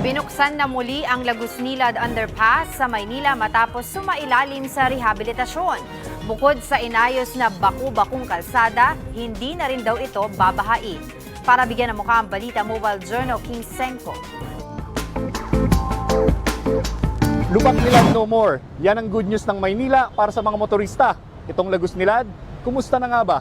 Binuksan na muli ang Lagusnilad Underpass sa Maynila matapos sumailalim sa rehabilitasyon. Bukod sa inayos na baku-bakong kalsada, hindi na rin daw ito babahain. Para bigyan ng mukha ang balita Mobile Journal King Senko. Lubak nilad no more. Yan ang good news ng Maynila para sa mga motorista. Itong Lagos Nilad, kumusta na nga ba?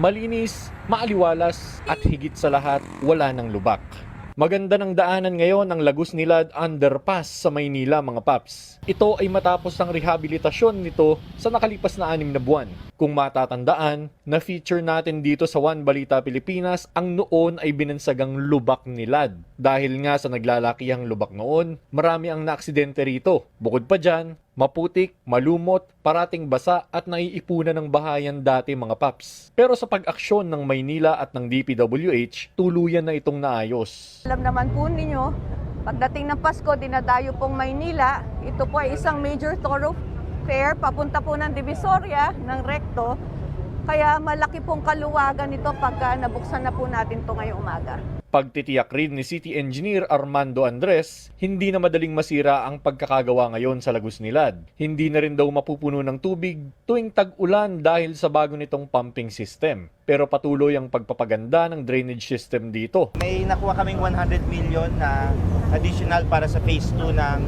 Malinis, maaliwalas, at higit sa lahat, wala ng lubak. Maganda ng daanan ngayon ang Lagos Nilad Underpass sa Maynila mga paps. Ito ay matapos ang rehabilitasyon nito sa nakalipas na anim na buwan. Kung matatandaan, na-feature natin dito sa One Balita Pilipinas ang noon ay binansagang lubak nilad. Dahil nga sa naglalakihang lubak noon, marami ang naaksidente rito. Bukod pa dyan, maputik, malumot, parating basa at naiipunan ng bahayan dati mga paps. Pero sa pag-aksyon ng Maynila at ng DPWH, tuluyan na itong naayos. Alam naman po ninyo, pagdating ng Pasko, dinadayo pong Maynila. Ito po ay isang major thoroughfare papunta po ng Divisoria, ng Recto. Kaya malaki pong kaluwagan nito pagka nabuksan na po natin to ngayong umaga. Pagtitiyak rin ni City Engineer Armando Andres, hindi na madaling masira ang pagkakagawa ngayon sa Lagos Nilad. Hindi na rin daw mapupuno ng tubig tuwing tag-ulan dahil sa bago nitong pumping system. Pero patuloy ang pagpapaganda ng drainage system dito. May nakuha kaming 100 million na additional para sa phase 2 ng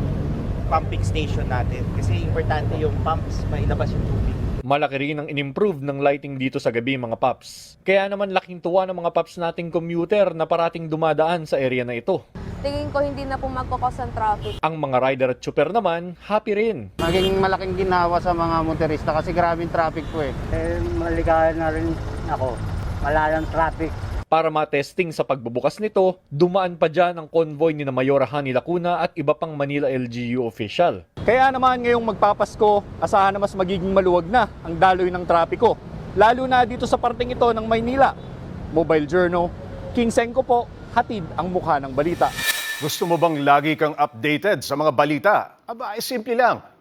pumping station natin. Kasi importante yung pumps, mailabas yung tubig. Malaki rin ang inimprove ng lighting dito sa gabi mga paps. Kaya naman laking tuwa ng mga paps nating commuter na parating dumadaan sa area na ito. tingin ko hindi na po magkakos ang traffic. Ang mga rider at super naman, happy rin. Maging malaking ginawa sa mga motorista kasi grabing traffic po eh. eh, maligayan na rin ako. Wala lang traffic. Para matesting sa pagbubukas nito, dumaan pa dyan ang convoy ni na Mayor Hani Lacuna at iba pang Manila LGU official. Kaya naman ngayong magpapasko, asahan na mas magiging maluwag na ang daloy ng trapiko. Lalo na dito sa parting ito ng Maynila. Mobile Journal, King Senko po, hatid ang mukha ng balita. Gusto mo bang lagi kang updated sa mga balita? Aba, ay simple lang.